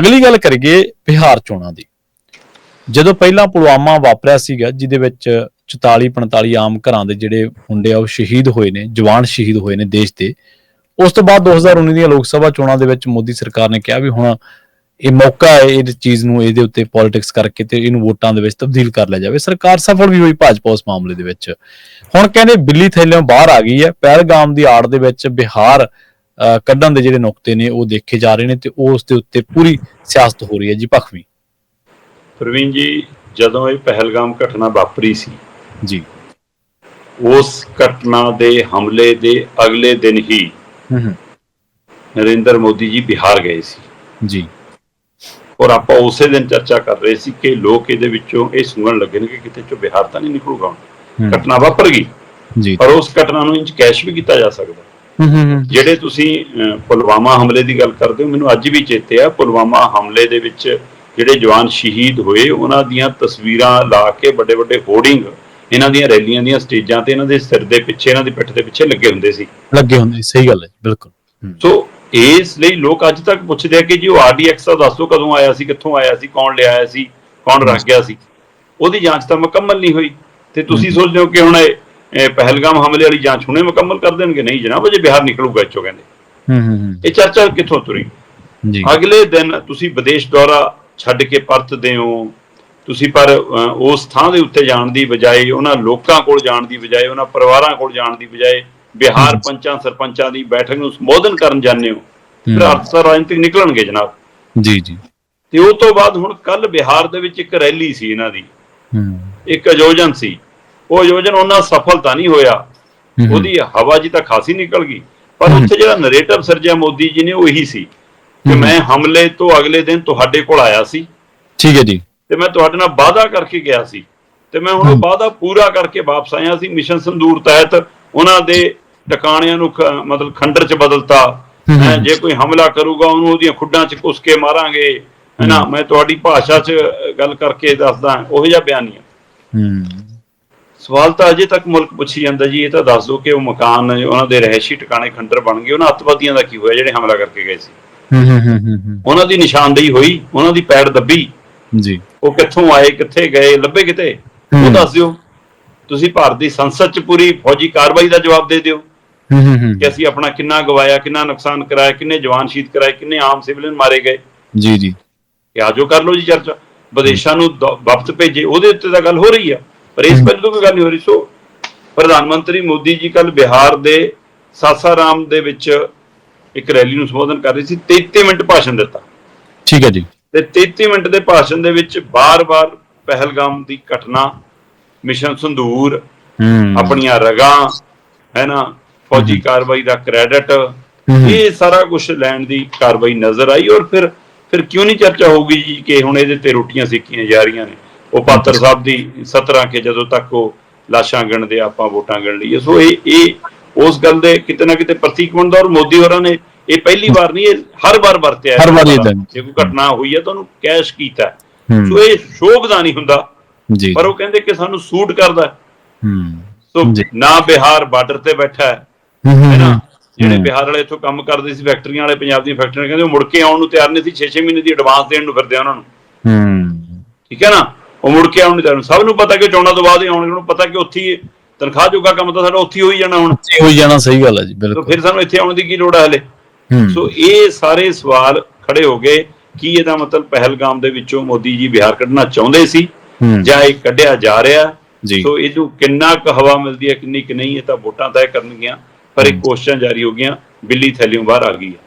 ਅਗਲੀ ਗੱਲ ਕਰੀਏ ਬਿਹਾਰ ਚੋਣਾਂ ਦੀ। ਜਦੋਂ ਪਹਿਲਾਂ ਪੁਲਵਾਮਾ ਵਾਪਰਿਆ ਸੀਗਾ, ਜਿਹਦੇ ਵਿੱਚ 44 45 ਆਮ ਘਰਾਂ ਦੇ ਜਿਹੜੇ ਮੁੰਡੇ ਆ, ਉਹ ਸ਼ਹੀਦ ਹੋਏ ਨੇ, ਜਵਾਨ ਸ਼ਹੀਦ ਹੋਏ ਨੇ ਦੇਸ਼ ਦੇ। ਉਸ ਤੋਂ ਬਾਅਦ 2019 ਦੀਆਂ ਲੋਕ ਸਭਾ ਚੋਣਾਂ ਦੇ ਵਿੱਚ ਮੋਦੀ ਸਰਕਾਰ ਨੇ ਕਿਹਾ ਵੀ ਹੁਣ ਇਹ ਮੌਕਾ ਹੈ, ਇਹ ਚੀਜ਼ ਨੂੰ ਇਹਦੇ ਉੱਤੇ ਪੋਲਿਟਿਕਸ ਕਰਕੇ ਤੇ ਇਹਨੂੰ ਵੋਟਾਂ ਦੇ ਵਿੱਚ ਤਬਦੀਲ ਕਰ ਲਿਆ ਜਾਵੇ। ਸਰਕਾਰ ਸਫਲ ਵੀ ਹੋਈ ਭਾਜਪਾ ਉਸ ਮਾਮਲੇ ਦੇ ਵਿੱਚ। ਹੁਣ ਕਹਿੰਦੇ ਬਿੱਲੀ ਥੈਲਿਓਂ ਬਾਹਰ ਆ ਗਈ ਹੈ। ਪਹਿਲਗਾਮ ਦੀ ਆੜ ਦੇ ਵਿੱਚ ਬਿਹਾਰ ਕੱਢਣ ਦੇ ਜਿਹੜੇ ਨੁਕਤੇ ਨੇ ਉਹ ਦੇਖੇ ਜਾ ਰਹੇ ਨੇ ਤੇ ਉਸ ਦੇ ਉੱਤੇ ਪੂਰੀ ਸਿਆਸਤ ਹੋ ਰਹੀ ਹੈ ਜੀ ਭਖਵੀ। ਪ੍ਰਵੀਨ ਜੀ ਜਦੋਂ ਇਹ ਪਹਿਲਗਾਮ ਘਟਨਾ ਵਾਪਰੀ ਸੀ ਜੀ। ਉਸ ਘਟਨਾ ਦੇ ਹਮਲੇ ਦੇ ਅਗਲੇ ਦਿਨ ਹੀ ਨਰਿੰਦਰ ਮੋਦੀ ਜੀ ਬਿਹਾਰ ਗਏ ਸੀ। ਜੀ। ਔਰ ਆਪਾਂ ਉਸੇ ਦਿਨ ਚਰਚਾ ਕਰ ਰਹੇ ਸੀ ਕਿ ਲੋਕ ਇਹਦੇ ਵਿੱਚੋਂ ਇਹ ਸੁਣਨ ਲੱਗੇ ਨੇ ਕਿ ਕਿਤੇ ਚੋਂ ਬਿਹਾਰ ਤਾਂ ਨਹੀਂ ਨਿਕਲੂਗਾ ਘਟਨਾ ਵਾਪਰ ਗਈ। ਜੀ। ਪਰ ਉਸ ਘਟਨਾ ਨੂੰ ਇੰਚ ਕੈਸ਼ ਵੀ ਕੀਤਾ ਜਾ ਸਕਦਾ। ਜਿਹੜੇ ਤੁਸੀਂ ਪੁਲਵਾਮਾ ਹਮਲੇ ਦੀ ਗੱਲ ਕਰਦੇ ਹੋ ਮੈਨੂੰ ਅੱਜ ਵੀ ਚੇਤੇ ਆ ਪੁਲਵਾਮਾ ਹਮਲੇ ਦੇ ਵਿੱਚ ਜਿਹੜੇ ਜਵਾਨ ਸ਼ਹੀਦ ਹੋਏ ਉਹਨਾਂ ਦੀਆਂ ਤਸਵੀਰਾਂ ਲਾ ਕੇ ਵੱਡੇ ਵੱਡੇ ਹੋਰਡਿੰਗ ਇਹਨਾਂ ਦੀਆਂ ਰੈਲੀਆਂ ਦੀਆਂ ਸਟੇਜਾਂ ਤੇ ਇਹਨਾਂ ਦੇ ਸਿਰ ਦੇ ਪਿੱਛੇ ਇਹਨਾਂ ਦੀ ਪਿੱਠ ਦੇ ਪਿੱਛੇ ਲੱਗੇ ਹੁੰਦੇ ਸੀ। ਲੱਗੇ ਹੁੰਦੇ ਸਹੀ ਗੱਲ ਹੈ ਬਿਲਕੁਲ। ਸੋ ਇਸ ਲਈ ਲੋਕ ਅੱਜ ਤੱਕ ਪੁੱਛਦੇ ਆ ਕਿ ਜੀ ਉਹ ਆਰਡੀਐਕਸ ਦਾ ਦੱਸੋ ਕਦੋਂ ਆਇਆ ਸੀ ਕਿੱਥੋਂ ਆਇਆ ਸੀ ਕੌਣ ਲਿਆਇਆ ਸੀ ਕੌਣ ਰੱਖ ਗਿਆ ਸੀ। ਉਹਦੀ ਜਾਂਚ ਤਾਂ ਮੁਕੰਮਲ ਨਹੀਂ ਹੋਈ। ਤੇ ਤੁਸੀਂ ਸੋਚਦੇ ਹੋ ਕਿ ਹੁਣ ਪਹਿਲਗਾਮ ਹਮਲੇ ਵਾਲੀ ਜਾਂਚ ਹੁਣੇ ਮੁਕੰਮਲ ਕਰ ਦੇਣਗੇ? ਨਹੀਂ ਜਨਾਬ ਅਜੇ ਬਿਹਾਰ ਨਿਕਲੂਗਾ ਇੱਥੋਂ ਕਹਿੰਦੇ। ਹੂੰ ਹੂੰ ਇਹ ਚਰਚਾ ਕਿੱਥੋਂ ਤੁਰੀ? ਜੀ। ਅਗਲੇ ਦਿਨ ਤੁਸੀਂ ਵਿਦੇਸ਼ ਦੌਰਾ ਛੱਡ ਕੇ ਪਰਤਦੇ ਹੋ ਤੁਸੀਂ ਪਰ ਉਸ ਥਾਂ ਦੇ ਉੱਤੇ ਜਾਣ ਦੀ ਬਜਾਏ ਉਹਨਾਂ ਲੋਕਾਂ ਕੋਲ ਜਾਣ ਦੀ ਬਜਾਏ ਉਹਨਾਂ ਪਰਿਵਾਰਾਂ ਕੋਲ ਜਾਣ ਦੀ ਬਜਾਏ ਬਿਹਾਰ ਪੰਚਾਂ ਸਰਪੰਚਾਂ ਦੀ ਬੈਠਕ ਨੂੰ ਸੰਬੋਧਨ ਕਰਨ ਜਾਂਦੇ ਹੋ। ਫਿਰ ਅਰਥ ਰਾਜਨੀਤਿਕ ਨਿਕਲਣਗੇ ਜਨਾਬ। ਜੀ ਜੀ। ਤੇ ਉਹ ਤੋਂ ਬਾਅਦ ਹੁਣ ਕੱਲ ਬਿਹਾਰ ਦੇ ਵਿੱਚ ਇੱਕ ਰੈਲੀ ਸੀ ਇਹਨਾਂ ਦੀ। ਹੂੰ। ਇੱਕ ਆਯੋਜਨ ਸੀ। ਉਹ ਆਯੋਜਨ ਉਹਨਾਂ ਸਫਲਤਾ ਨਹੀਂ ਹੋਇਆ। ਉਹਦੀ ਹਵਾ ਜੀ ਤਾਂ ਖਾਸੀ ਨਿਕਲ ਗਈ। ਪਰ। ਉੱਥੇ ਜਿਹੜਾ ਨਰੇਟਿਵ ਸਿਰਜਿਆ ਮੋਦੀ ਜੀ ਨੇ ਉਹ ਇਹੀ ਸੀ ਕਿ। ਮੈਂ ਹਮਲੇ ਤੋਂ ਅਗਲੇ ਦਿਨ ਤੁਹਾਡੇ ਕੋਲ ਆਇਆ ਸੀ। ਠੀਕ ਹੈ ਜੀ। ਤੇ ਮੈਂ ਤੁਹਾਡੇ ਨਾਲ ਵਾਅਦਾ ਕਰਕੇ ਗਿਆ ਸੀ। ਤੇ ਮੈਂ ਹੁਣ। ਵਾਅਦਾ ਪੂਰਾ ਕਰਕੇ ਵਾਪਸ ਆਇਆ ਸੀ। ਮਿਸ਼ਨ ਸੰਦੂਰ ਤਹਿਤ ਉਹਨਾਂ ਦੇ ਟਿਕਾਣਿਆਂ ਨੂੰ ਮਤਲਬ ਖੰਡਰ ਚ ਬਦਲਤਾ। ਜੇ ਕੋਈ ਹਮਲਾ ਕਰੂਗਾ ਉਹਨੂੰ ਉਹਦੀਆਂ ਖੁੱਡਾਂ ਚ ਕੁੱਸ ਕੇ ਮਾਰਾਂਗੇ। ਹੈਨਾ ਮੈਂ ਤੁਹਾਡੀ ਭਾਸ਼ਾ ਚ ਗੱਲ ਕਰਕੇ ਦੱਸਦਾ ਉਹ ਜਿਹਾ ਬਿਆਨੀਆ ਹੂੰ। ਸਵਾਲ ਤਾਂ ਅਜੇ ਤੱਕ ਮੁਲਕ ਪੁੱਛੀ ਜਾਂਦਾ ਜੀ ਇਹ ਤਾਂ ਦੱਸ ਦਿਓ ਕਿ ਉਹ ਮਕਾਨ ਉਹਨਾਂ ਦੇ ਰਹਿਸ਼ੀ ਟਿਕਾਣੇ ਖੰਡਰ ਬਣ ਗਏ ਉਹਨਾਂ ਅੱਤਵਾਦੀਆਂ ਦਾ ਕੀ ਹੋਇਆ ਜਿਹੜੇ ਹਮਲਾ ਕਰਕੇ ਗਏ ਸੀ? ਹੂੰ ਹੂੰ ਹੂੰ, ਹੂੰ ਹੂੰ, ਉਹਨਾਂ ਦੀ ਨਿਸ਼ਾਨਦੇਹੀ ਹੋਈ ਉਹਨਾਂ ਦੀ ਪੈੜ ਦੱਬੀ। ਜੀ। ਉਹ ਕਿੱਥੋਂ ਆਏ ਕਿੱਥੇ ਗਏ ਲੱਭੇ ਕਿਤੇ? ਉਹ। ਦੱਸ ਦਿਓ। ਤੁਸੀਂ ਭਾਰਤ ਦੀ ਸੰਸਦ ਚ ਪੂਰੀ ਫੌਜੀ ਕਾਰਵਾਈ ਦਾ ਜਵਾਬ ਦੇ ਦਿਓ। ਹੂੰ ਹੂੰ ਹੂੰ, ਕਿ ਅਸੀਂ ਆਪਣਾ ਕਿੰਨਾ ਗਵਾਇਆ ਕਿੰਨਾ ਨੁਕਸਾਨ ਕਰਾਇਆ ਕਿੰਨੇ ਜਵਾਨ ਸ਼ਹੀਦ ਕਰਾਏ ਕਿੰਨੇ ਆਮ ਸਿਵਲਿਅਨ ਮਾਰੇ ਗਏ? ਜੀ ਜੀ। ਕਿ ਆਜੋ ਕਰ ਲਓ ਜੀ ਚਰਚਾ। ਵਿਦੇਸ਼ਾਂ ਨੂੰ ਵਫਦ ਭੇਜੇ ਉਹਦੇ ਉੱਤੇ ਤਾਂ ਗੱਲ ਹੋ ਰਹੀ ਆ। ਪਰ ਇਸ ਪਹਿਲੂ ਤੋਂ ਕੋਈ ਗੱਲ ਨਹੀਂ ਹੋ ਰਹੀ। ਸੋ ਪ੍ਰਧਾਨ ਮੰਤਰੀ ਮੋਦੀ ਜੀ ਕੱਲ ਬਿਹਾਰ ਦੇ ਸਾਸਾਰਾਮ ਦੇ ਵਿੱਚ ਇੱਕ ਰੈਲੀ ਨੂੰ ਸੰਬੋਧਨ ਕਰ ਰਹੇ ਸੀ। 33 ਮਿੰਟ ਭਾਸ਼ਣ ਦਿੱਤਾ। ਠੀਕ ਹੈ ਜੀ। ਤੇ 33 ਮਿੰਟ ਦੇ ਭਾਸ਼ਣ ਦੇ ਵਿੱਚ ਬਾਰ-ਬਾਰ ਪਹਿਲਗਾਮ ਦੀ ਘਟਨਾ ਮਿਸ਼ਨ ਸੰਦੂਰ ਹੂੰ। ਆਪਣੀਆਂ ਰਗਾਂ ਹੈ ਨਾ ਫੌਜੀ ਕਾਰਵਾਈ ਦਾ ਕ੍ਰੈਡਿਟ। ਇਹ ਸਾਰਾ ਕੁਝ ਲੈਣ ਦੀ ਕਾਰਵਾਈ ਨਜ਼ਰ ਆਈ ਔਰ ਫਿਰ ਫਿਰ ਕਿਉਂ ਨਹੀਂ ਚਰਚਾ ਹੋਊਗੀ ਜੀ ਕਿ ਹੁਣ ਇਹਦੇ ਤੇ ਰੋਟੀਆਂ ਸੇਕੀਆਂ ਜਾ ਰਹੀਆਂ ਨੇ? ਉਹ ਪਾਤਰ ਸਾਹਿਬ ਦੀ 17 ਕੇ ਜਦੋਂ ਤੱਕ ਉਹ ਲਾਸ਼ਾਂ ਗਿਣਦੇ ਆਪਾਂ ਵੋਟਾਂ ਗਿਣ ਲਈਏ। ਸੋ ਇਹ ਇਹ ਉਸ ਗੱਲ ਦੇ ਕਿਤੇ ਨਾ ਕਿਤੇ ਪ੍ਰਤੀਕ ਬਣਦਾ ਔਰ ਮੋਦੀ ਹੋਰਾਂ ਨੇ ਇਹ ਪਹਿਲੀ ਵਾਰ ਨਹੀਂ ਇਹ ਹਰ ਵਾਰ ਵਰਤਿਆ ਹਰ ਵਾਰ ਏਦਾਂ। ਜੇ ਕੋਈ ਘਟਨਾ ਹੋਈ ਹੈ ਤਾਂ ਉਹਨੂੰ ਕੈਸ਼ ਕੀਤਾ ਸੋ ਇਹ ਸ਼ੋਭ ਦਾ ਨਹੀਂ ਹੁੰਦਾ। ਜੀ। ਪਰ ਉਹ ਕਹਿੰਦੇ ਕਿ ਸਾਨੂੰ ਸੂਟ ਕਰਦਾ ਹੈ। ਸੋ। ਨਾ ਬਿਹਾਰ ਬਾਰਡਰ ਤੇ ਬੈਠਾ ਹੈ। ਹੂੰ ਹੂੰ, ਹੈ ਨਾ? ਹੂੰ, ਜਿਹੜੇ ਬਿਹਾਰ ਵਾਲੇ ਇੱਥੋਂ ਕੰਮ ਕਰਦੇ ਸੀ ਫੈਕਟਰੀਆਂ ਵਾਲੇ ਪੰਜਾਬ ਦੀਆਂ ਫੈਕਟਰੀਆਂ ਕਹਿੰਦੇ ਉਹ ਮੁੜ ਕੇ ਆਉਣ ਨੂੰ ਤਿਆਰ ਨਹੀਂ ਸੀ। 6-6 ਮਹੀਨੇ ਦੀ ਐਡਵਾਂਸ ਦੇਣ ਨੂੰ ਫਿਰਦੇ ਆ ਉਹਨਾਂ ਨੂੰ। ਹੂੰ। ਠੀਕ ਹੈ ਨਾ? ਉਹ ਮੁੜ ਕੇ ਆਉਣ ਨੂੰ ਤਿਆਰ ਸਭ ਨੂੰ ਪਤਾ ਕਿ ਚੋਣਾਂ ਤੋਂ ਬਾਅਦ ਹੀ ਆਉਣਗੇ ਉਹਨੂੰ ਪਤਾ ਕਿ ਉੱਥੇ ਹੀ ਤਨਖਾਹ ਜੋਗਾ ਕੰਮ ਤਾਂ ਸਾਡਾ ਉੱਥੇ ਹੀ ਹੋਈ ਜਾਣਾ ਹੁਣ। ਹੋਈ ਜਾਣਾ ਸਹੀ ਗੱਲ ਹੈ ਜੀ ਤਾਂ ਬਿਲਕੁਲ। ਫਿਰ ਸਾਨੂੰ ਇੱਥੇ ਆਉਣ ਦੀ ਕੀ ਲੋੜ ਹੈ ਹਲੇ? ਸੋ ਇਹ ਸਾਰੇ ਸਵਾਲ ਖੜੇ ਹੋ ਗਏ ਕੀ ਇਹਦਾ ਮਤਲਬ ਪਹਿਲਗਾਮ ਦੇ ਵਿੱਚੋਂ ਮੋਦੀ ਜੀ ਬਿਹਾਰ ਕੱਢਣਾ ਚਾਹੁੰਦੇ ਸੀ ਜਾਂ ਇਹ ਕੱਢਿਆ ਜਾ ਰਿਹਾ? ਸੋ ਇਹ ਜੋ ਕਿੰਨਾ ਕੁ ਹਵਾ ਮਿਲਦੀ ਹੈ ਕਿੰਨੀ ਕਿ ਨਹੀਂ ਇਹ ਤਾਂ ਵੋਟਾਂ ਤੈਅ ਕਰਨਗੀਆਂ ਪਰ ਇੱਕ ਕੋਸ਼ਿਸ਼ਾਂ ਜਾਰੀ ਹੋ ਗਈਆਂ ਬਿੱਲੀ ਥੈਲਿਓਂ ਬਾਹਰ ਆ ਗਈ ਹੈ।